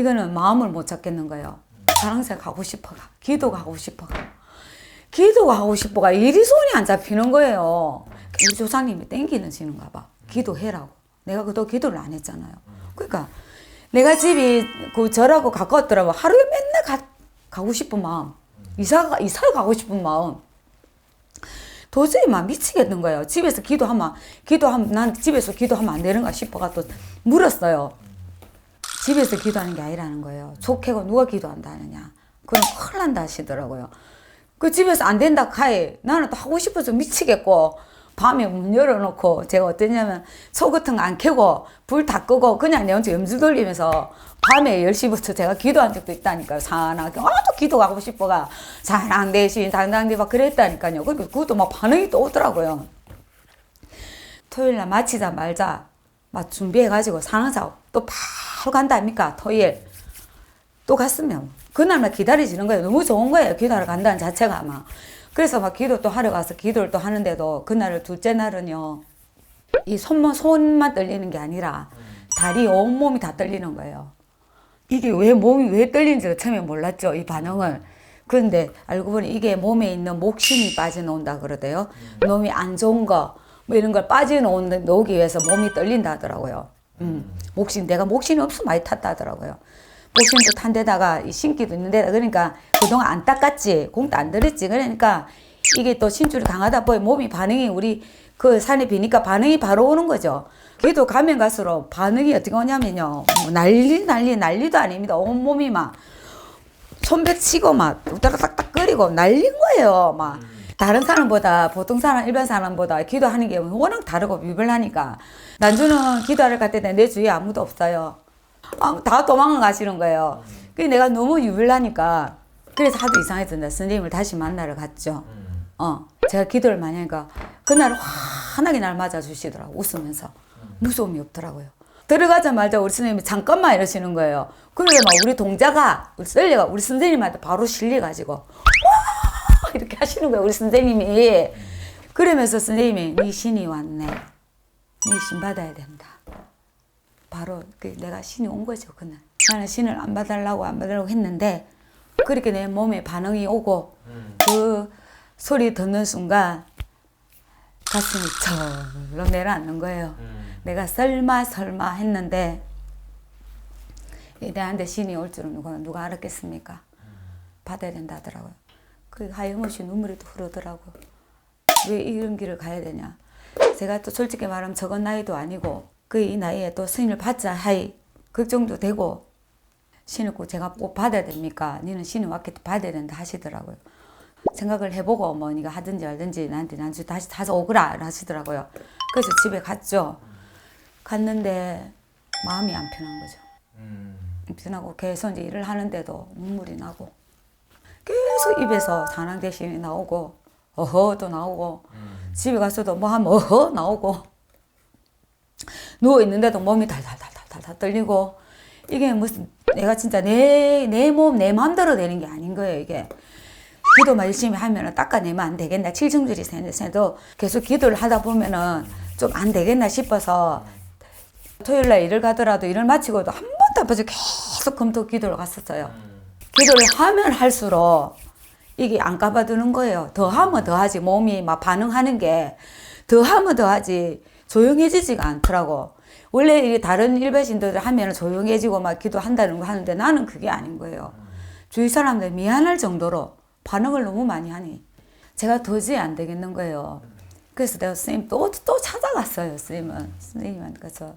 이거는 마음을 못 잡겠는 거예요. 사랑새 가고 싶어가. 기도 가고 싶어가. 기도가 하고 싶어가 이리 손이 안 잡히는 거예요. 우리 조상님이 땡기는 지는가 봐. 기도해라고. 내가 그도 기도를 안 했잖아요. 그러니까 내가 집이 그 절하고 가까웠더라고. 하루에 맨날 가, 가고 싶은 마음. 이사가, 이사 가고 싶은 마음. 도저히 막 미치겠는 거예요. 집에서 기도하면, 기도하면, 난 집에서 기도하면 안 되는가 싶어가 또 물었어요. 집에서 기도하는 게 아니라는 거예요. 좋게고 누가 기도한다느냐. 그건 큰일 난다 하시더라고요. 그 집에서 안 된다 카이 나는 또 하고 싶어서 미치겠고 밤에 문 열어놓고 제가 어땠냐면 소 같은 거 안 켜고 불 다 끄고 그냥 내 혼자 염주 돌리면서 밤에 10시부터 제가 기도한 적도 있다니까요. 산하게 아 또 기도하고 싶어가 사랑 대신 당당대 막 그랬다니까요. 그러니까 그것도 막 반응이 또 오더라고요. 토요일 날 마치자 말자 막 준비해가지고 상황사 또 바로 간다 아닙니까? 토요일. 또 갔으면. 그날만 기다려지는 거예요. 너무 좋은 거예요. 기도하러 간다는 자체가 아마. 그래서 막 기도 또 하러 가서 기도를 또 하는데도 그날을 둘째 날은요 이 손만 손만 떨리는 게 아니라 다리 온 몸이 다 떨리는 거예요. 이게 왜 몸이 왜 떨리는지 처음에 몰랐죠 이 반응을. 그런데 알고 보니 이게 몸에 있는 목신이 빠져나온다 그러대요. 몸이 안 좋은 거 뭐 이런 걸 빠져나오기 위해서 몸이 떨린다 하더라고요 음, 목신 내가 목신이 없어 많이 탔다 하더라고요 목신도 탄 데다가 이 신기도 있는 데다 그러니까 그동안 안 닦았지 공도 안 들었지 그러니까 이게 또 신줄이 강하다 보니 몸이 반응이 우리 그 산에 비니까 반응이 바로 오는 거죠. 기도 가면 갈수록 반응이 어떻게 오냐면요. 뭐 난리 난리 난리도 아닙니다. 온 몸이 막 손뼉 치고 막 따닥따닥 끓이고 날린 거예요. 막 다른 사람보다 보통 사람 일반 사람보다 기도하는 게 워낙 다르고 유별하니까 난주는 기도하러 갈때내 주위에 아무도 없어요. 아, 다 도망을 가시는 거예요. 그 내가 너무 유별하니까 그래서 하도 이상했던데 선생님을 다시 만나러 갔죠. 어, 제가 기도를 많이 하니까 그날 환하게 날 맞아주시더라고 웃으면서 무서움이 없더라고요. 들어가자마자 우리 선생님이 잠깐만 이러시는 거예요. 그러게 막 우리 동자가 우리 썰리가 우리 선생님한테 바로 실려가지고 와 이렇게 하시는 거예요. 우리 선생님이 그러면서 선생님이 네 신이 왔네. 네 신 받아야 된다. 바로 그 내가 신이 온 거죠 그날. 나는 신을 안 받으려고 안 받으려고 했는데 그렇게 내 몸에 반응이 오고 그 소리 듣는 순간 가슴이 철렁 내려앉는 거예요. 내가 설마 설마 했는데 내한테 신이 올 줄은 누가, 누가 알았겠습니까? 받아야 된다 하더라고요. 그 하염없이 눈물이 또 흐르더라고요. 왜 이런 길을 가야 되냐? 제가 또 솔직히 말하면 적은 나이도 아니고 그 이 나이에 또 스님을 받자 하이 걱정도 되고 신을 꼭 제가 꼭 받아야 됩니까? 니는 신이 왔기 때문에 받아야 된다 하시더라고요. 생각을 해보고 뭐 네가 하든지 말든지 나한테 나중에 다시 다시 오거라 하시더라고요. 그래서 집에 갔죠. 갔는데 마음이 안 편한 거죠. 편하고 계속 이제 일을 하는데도 눈물이 나고 계속 입에서 산황 대신이 나오고 어허도 나오고 집에 가서도 뭐 하면 어허 나오고 누워 있는데도 몸이 달달달달달 떨리고 이게 무슨 내가 진짜 내 내 몸 내 마음대로 되는 게 아닌 거예요 이게. 기도만 열심히 하면은 닦아내면 안 되겠나? 칠중줄이 세도 계속 기도를 하다 보면은 좀 안 되겠나 싶어서 토요일 날 일을 가더라도 일을 마치고도 한 번도 안 빠져 계속 금토 기도를 갔었어요. 기도를 하면 할수록 이게 안 까봐두는 거예요. 더 하면 더 하지. 몸이 막 반응하는 게 더 하면 더 하지. 조용해지지가 않더라고. 원래 이 다른 일반신들 하면 조용해지고 막 기도한다는 거 하는데 나는 그게 아닌 거예요. 주위 사람들 미안할 정도로 반응을 너무 많이 하니 제가 도저히 안 되겠는 거예요. 그래서 내가 선생님 또, 또 찾아갔어요. 선생님은. 선생님한테 가서